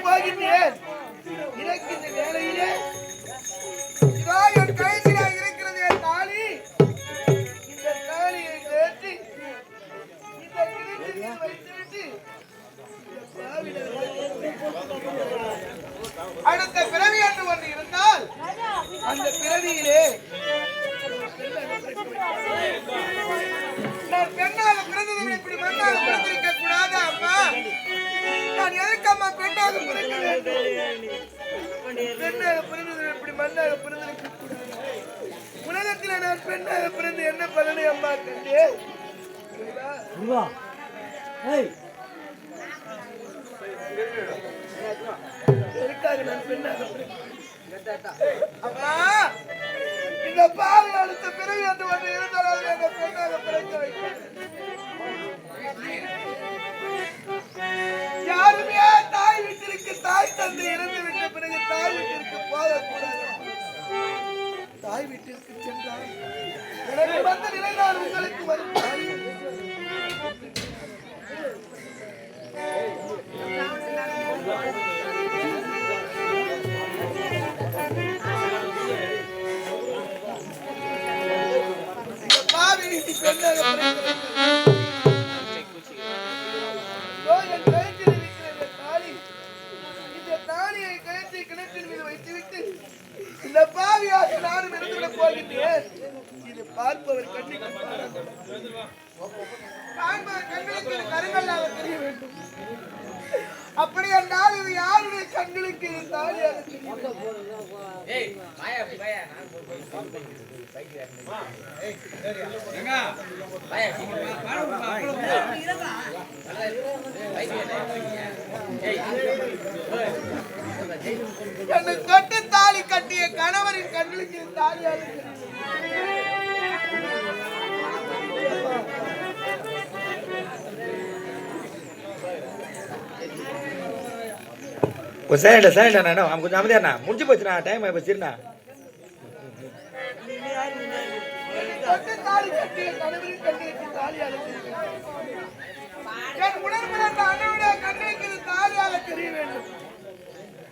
போகின்றேன் வேலையிலே இதோ என் இருக்கிறது என் தாலி. இந்த தாலியை இந்த கிணற்றில் வைத்துவிட்டு அடுத்த பிறவி என்று ஒன்று இருந்தால் அந்த பிறவியிலே பெண்ணாக பிறந்ததை இப்படி மண்ணாக பிறந்திருக்க கூடாது உலகத்தில் நான் பெண்ணாக பிறந்து என்ன பலனை அம்மா கண்டே எதுக்காக நான் பெண்ணாக அம்மா இந்த பாவி அடுத்த பிறவி என்று ஒன்று இருந்தாலும் என்னை பெண்ணாக பிறக்க யாருமே தாய் வீட்டிற்கு தாய் தந்தை பார்ப்பவர் கண்ணுக்கு. காண்பவர் கண்களுக்கு கருங்கல்லாக தெரிய வேண்டும். அப்படி என்றால் இது யாருடைய கண்களுக்கு இது தாலியாக? என்னை தொட்டு தாலி கட்டிய கணவரின் கண்களுக்கு இது தாலியாக தெரிய வேண்டும். கொஞ்சம் அவன் கொஞ்சம் அமைதியாண்ணா முடிஞ்சு போச்சுண்ணா டைம் ஆகி போச்சுண்ணா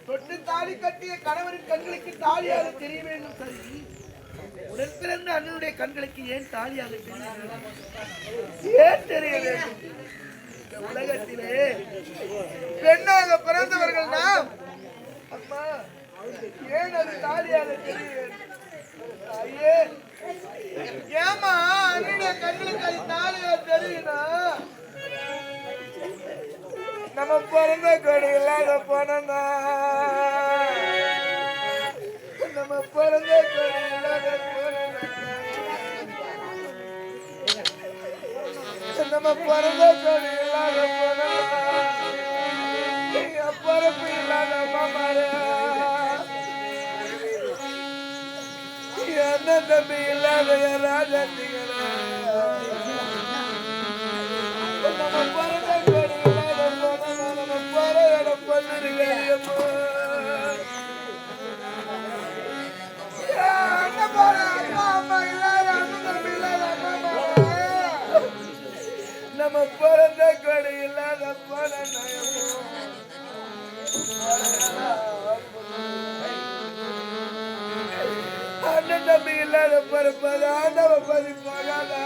தொட்டு தாலி கட்டிய கணவரின் கண்களுக்கு தாலியாக தெரிய வேண்டும் சரி உடன் பிறந்த அண்ணனுடைய கண்களுக்கு ஏன் தாலியாக ஏன் தெரிய வேண்டும் உலகத்திலே பெண்ணாக பிறந்தவர்கள் நாம். அம்மா ஏன் அது தாலியாக தெரிய ஐயே ஏமா அண்ணனுடைய கண்களுக்கு அது தாலியாக தெரியுதா? நம்ம பிறந்த கொடி இல்லாத போனா நம்ம பிறந்த கொடி இல்லாத போனோம்னா என் பிறப்பு இல்லாத மாமாரே என்ன தம்பி இல்லாத என் ராஜாத்திகளா? நம்ம பிறந்த நம்ம பிறந்த கொடி இல்லாத போன அண்ணன் தம்பி இல்லாத பிறப்பது ஆண்டவ பதி போகாதா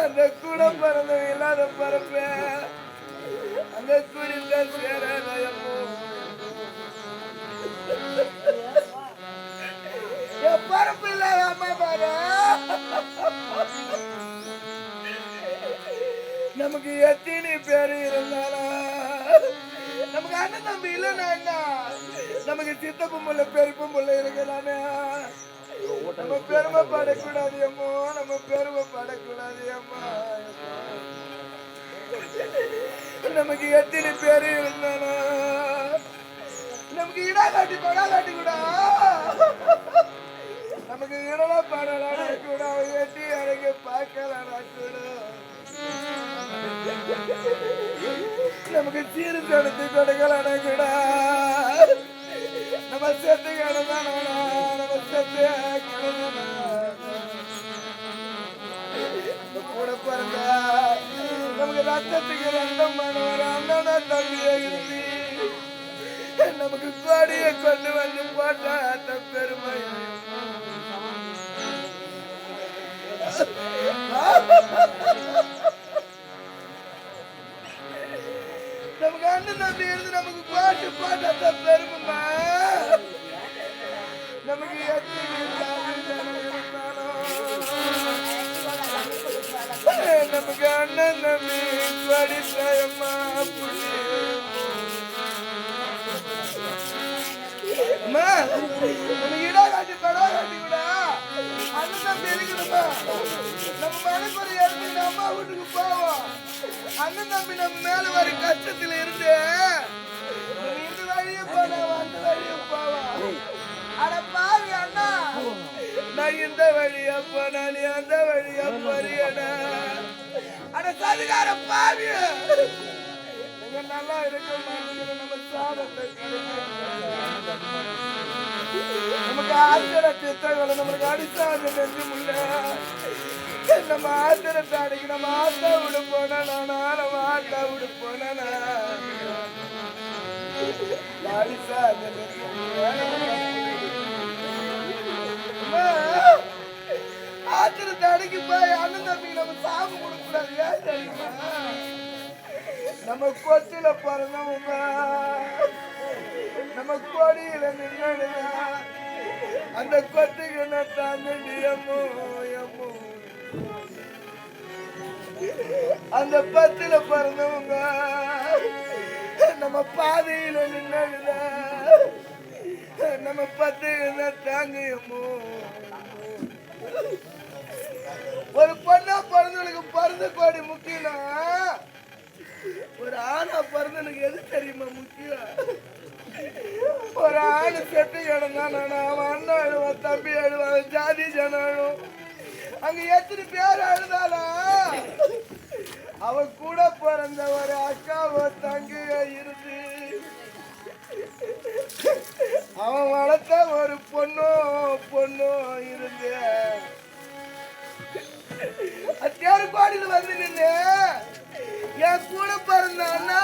அந்த கூட பிறந்த இல்லாத பிறப்ப அந்த குறிந்த சேர நயமோ. பரப்பு இல்லாத அம்மா பாரு. நமக்கு எத்தனை பேர் இருந்தாலும் நமக்கு அண்ணன் தம்பி இல்லைன்னா என்ன? நமக்கு சித்தப்பும் முள்ள பெருப்பும் முள்ள இருக்கிறானே. நம்ம பெருமை படக்கூடாது அம்மா. நம்ம பெருமை படக்கூடாது அம்மா. நமக்கு எத்தனை பேர் இருந்தாலும் நமக்கு இடா காட்டி படா காட்டி கூட. நமக்கு இடலா படலாம் கூட. எட்டி அழகு பார்க்கலாம் கூட. நமக்கு சீரு தடுத்து கொடுக்கலாம் கூட நம்ம செத்து கிடந்தானா நம்ம செத்து கிடந்தானா கூட பிறந்த நமக்கு ரத்தத்துக்கு ரத்தமானவர் அண்ணனா தம்பியே இருந்து நமக்கு கோடியை கொண்டு வந்து போட்டா அந்த பெருமை. நமக்கு அண்ணன் தம்பி இருந்து நமக்கு பாட்டு பாட்டு பெருமைமா நமக்கு நமக்கு அண்ணன் தம்பி படித்தயம்மா அம்மா இடா காட்டி படா அண்ணன் தம்பி நம்ம மனசு ஒரு அம்மா வீட்டுக்கு போவோம். அண்ணன் தம்பி நம்ம மேல வர கஷ்டத்துல இருந்து. இந்த வழியே போனா அந்த வழியே போவா அட பாவி அண்ணா. நான் இந்த வழியா போனா நீ அந்த வழியா போறியடா. அட சதுகார பாவி. நீங்க நல்லா இருக்க மாட்டீங்க நம்ம சாதத்தை நமக்கு ஆச்சரிய சித்தங்களை நம்மளுக்கு அடிச்சாங்க நெஞ்சு முன்னே நம்ம ஆத்திரத்தை அடிக்க நம்ம ஆத்தா விடு போனா நம்ம ஆத்தா விட போனா அடிச்சாங்க நெஞ்சு ஆத்திரத்தை அடக்கி போய் அண்ணன் தம்பி நம்ம சாமி கொடுக்கூடாது ஏன் தெரியுமா? நம்ம கொச்சில பிறந்தவங்க நம்ம கொடியில நின்று அந்த கொத்துக்கு நட்டாங்க எம்மோ அந்த பத்துல பிறந்தவங்க நம்ம பாதையில நின்னாங்க நம்ம பத்துல நட்டாங்க ஒரு பொண்ணா பிறந்தவனுக்கு பிறந்த கோடி முக்கியம் ஒரு ஆணா பிறந்தனுக்கு எது தெரியுமா முக்கியம்? ஒரு ஆணு செட்டு இடம் தான் அவன் அண்ணன் அழுவான் தம்பி அழுவான் ஜாதி ஜனம் அங்க எத்தனை பேர் அழுதாலும் அவன் கூட பிறந்த ஒரு அக்காவோ தங்கையோ இருந்து அவன் வளர்த்த ஒரு பொண்ணோ பொண்ணோ இருந்து அத்தியாரு கோடியில் வந்து நின்று என் கூட பிறந்த அண்ணா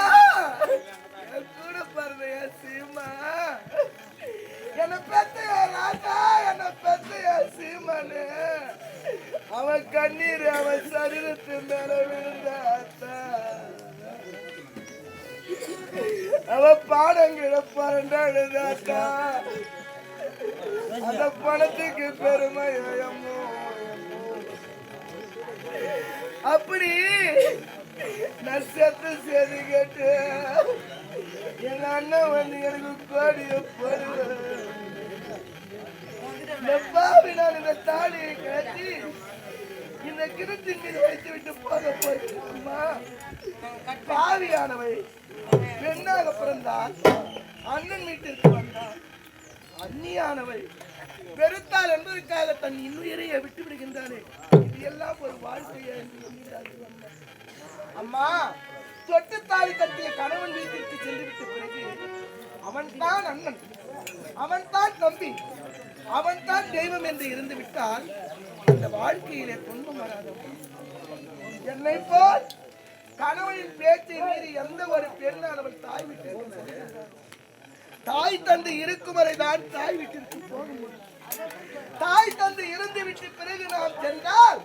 என் கூட பிறந்த என் சீமா. என்னை பெத்த என் ராஜா என்னை பெத்த என் சீமானு. அவன் கண்ணீர் அவன் சரீரத்து மேல விழுந்த அவன் பாடங்கிட பாடங்கிட பரண்டாடுதாத்தா அந்த பணத்துக்கு பெருமை அப்படி நான் செய்து கேட்டு என் அண்ணன் வந்து எனக்கு கோடிய போடுவேன் இந்த பாவி நான் இந்த தாலியை கட்டி இந்த மீது வைத்து விட்டு போக போயிருக்கோம்மா பாவியானவை பெண்ணாக பிறந்தால் அண்ணன் வீட்டிற்கு வந்தால் அந்நியானவை பெருத்தால் என்பதற்காக தன் இன்னுயிரையை விட்டு விடுகின்றானே இது எல்லாம் ஒரு வாழ்க்கையை என்று எண்ணிடாது அம்மா. அம்மா தொட்டு தாலி கட்டிய கணவன் வீட்டிற்கு சென்றுவிட்ட பிறகு அவன் தான் அண்ணன் அவன் தான் தம்பி அவன் தான் தெய்வம் என்று இருந்து விட்டால் அந்த வாழ்க்கையிலே துன்பம் வராதம்மா என்னை போல் கணவனின் பேச்சை மீறி எந்த ஒரு பெண்ணானவள் தாய் விட்டு தாய் தந்து இருக்கும் வரை தான் தாய் வீட்டிற்கு போக முடியும். தாய் தந்து இருந்து விட்டு பிறகு நாம் சென்றால்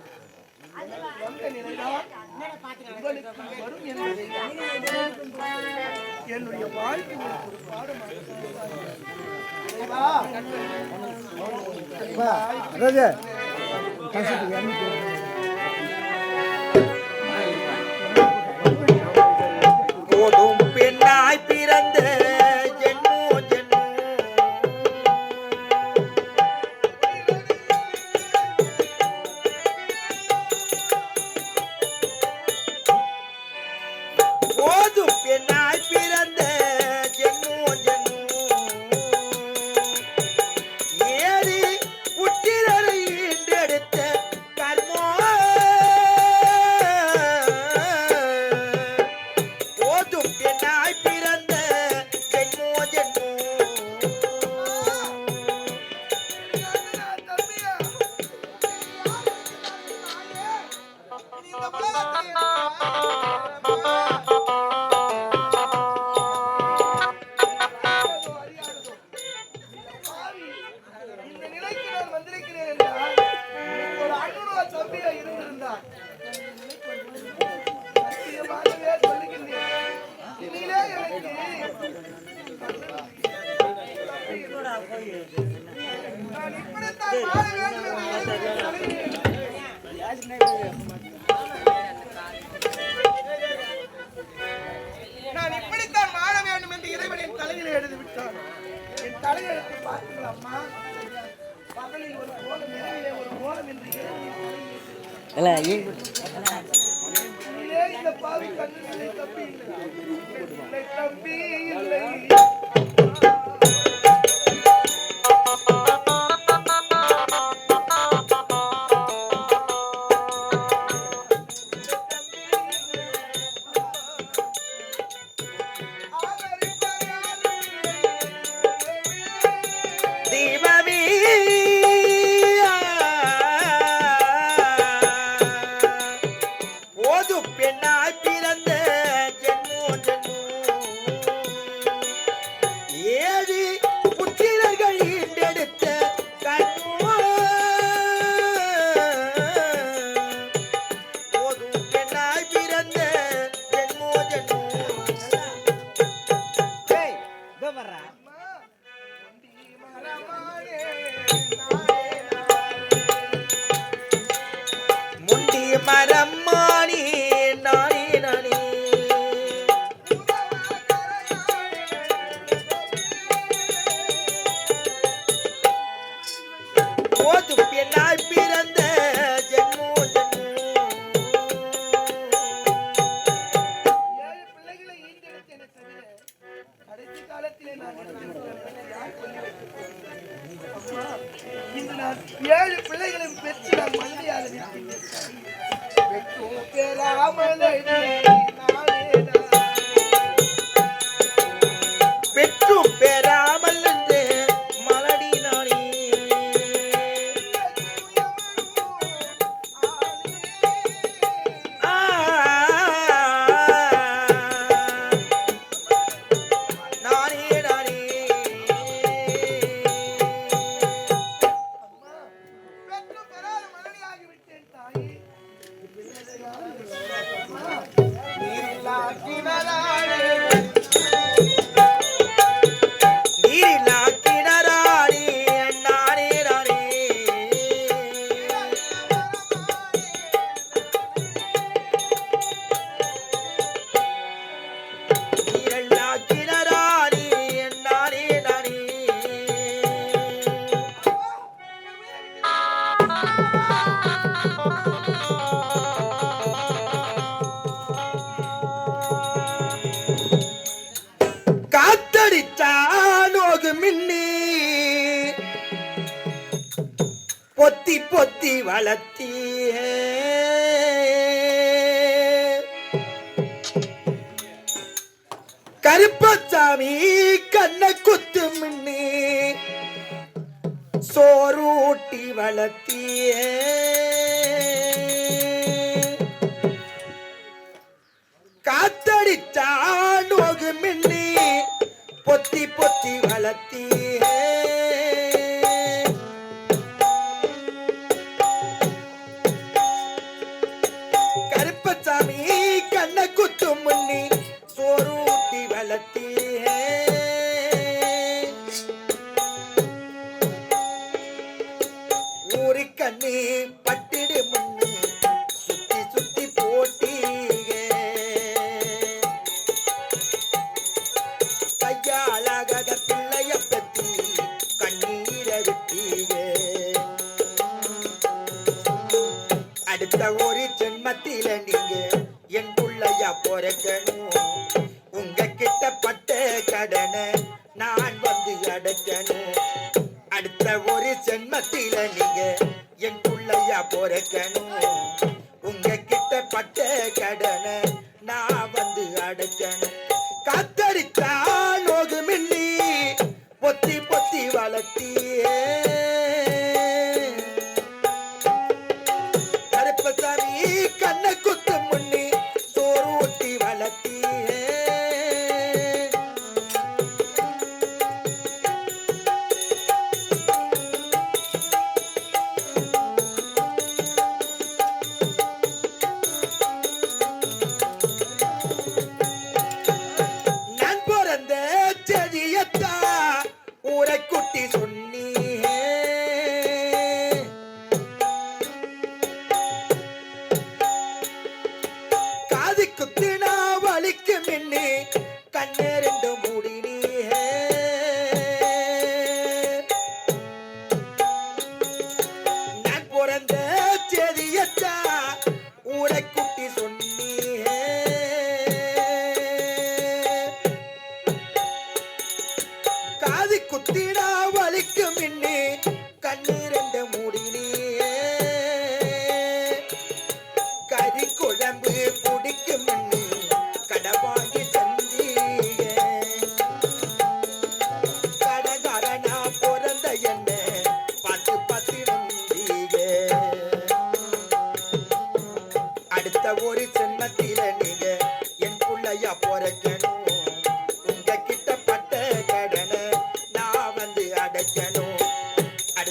வரும் என்பதை என்னுடைய வாழ்க்கை ஒரு பாடமாக ராஜா போதும் நான் இப்படித்தான் வாழ வேண்டும் என்று இறைவனின் தலையிலே எழுதி விட்டார் என் தலையெழுத்தை பார்த்தீங்களா அம்மா பகலில் ஒரு கோலம் இரவிலே ஒரு கோலம் என்று தலையிலே இந்த பாவி கண்ணிலே தப்பி இல்லை தம்பி இல்லை. Thank you. போது பெண்ணாய் பிறந்த கருப்பசாமி கண்ண குத்து மின்னே. சோரூட்டி வளர்த்திய. காத்தடிச்சானோகு மின்னி. பொத்தி பொத்தி வளர்த்திய. கருப்பசாமி கண்ண குத்து முன்னி. சோறூட்டி வளர்த்தி ஊரு கண்ணி பட்டிடு புள்ளையா உங்க கிட்ட பட்ட கடனை நான் வந்து அடைக்கணும். கத்தரித்தா நோகு மின்னி பொத்தி பொத்தி வளர்த்தி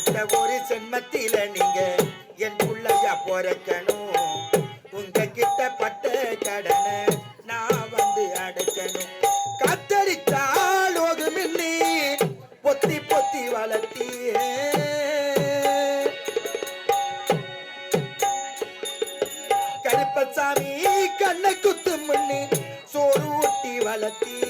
இந்த ஒரு சென்மத்தில நீங்க என் புள்ளையா பொறக்கணும். உங்க கிட்ட பட்ட கடனை நான் வந்து அடைக்கணும். காத்தடித்தால் ஓகுமில்லி பொத்தி பொத்தி வளர்த்தியே. கருப்பசாமி கண்ணை குத்து முன்னி சோறு ஊட்டி வளர்த்தி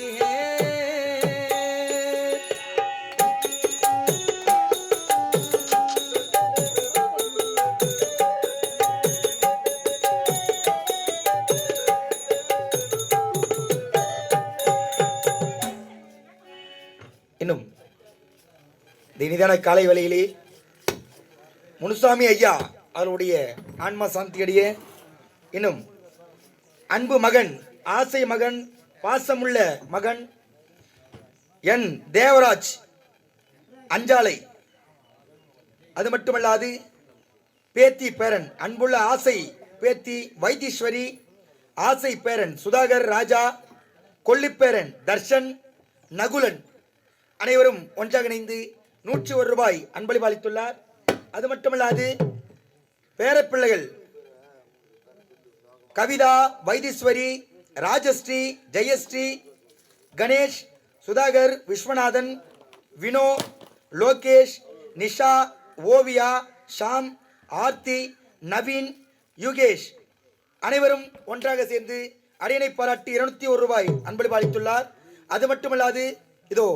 இனிதான காலை வேளையிலே முனுசாமி ஐயா அவருடைய ஆன்மா சாந்தியடைய இன்னும் அன்பு மகன் ஆசை மகன் பாசமுள்ள மகன் என் தேவராஜ் அஞ்சாலை. அது மட்டுமல்லாது பேத்தி பேரன் அன்புள்ள ஆசை பேத்தி வைத்தீஸ்வரி ஆசை பேரன் சுதாகர் ராஜா கொல்லிப்பேரன் தர்ஷன் நகுலன் அனைவரும் ஒன்றாக இணைந்து நூற்றி ஒரு ரூபாய் அன்பளிப்பாளித்துள்ளார் அது மட்டுமல்லாது பேரப்பிள்ளைகள் கவிதா வைத்தீஸ்வரி ராஜஸ்ரீ ஜெயஸ்ரீ கணேஷ் சுதாகர் விஸ்வநாதன் வினோ லோகேஷ் நிஷா ஓவியா ஷாம் ஆர்த்தி நவீன் யுகேஷ் அனைவரும் ஒன்றாக சேர்ந்து அடியனை பாராட்டி இருநூத்தி ஒரு ரூபாய் அன்பளிப்பு அளித்துள்ளார். அது மட்டுமல்லாது இதோ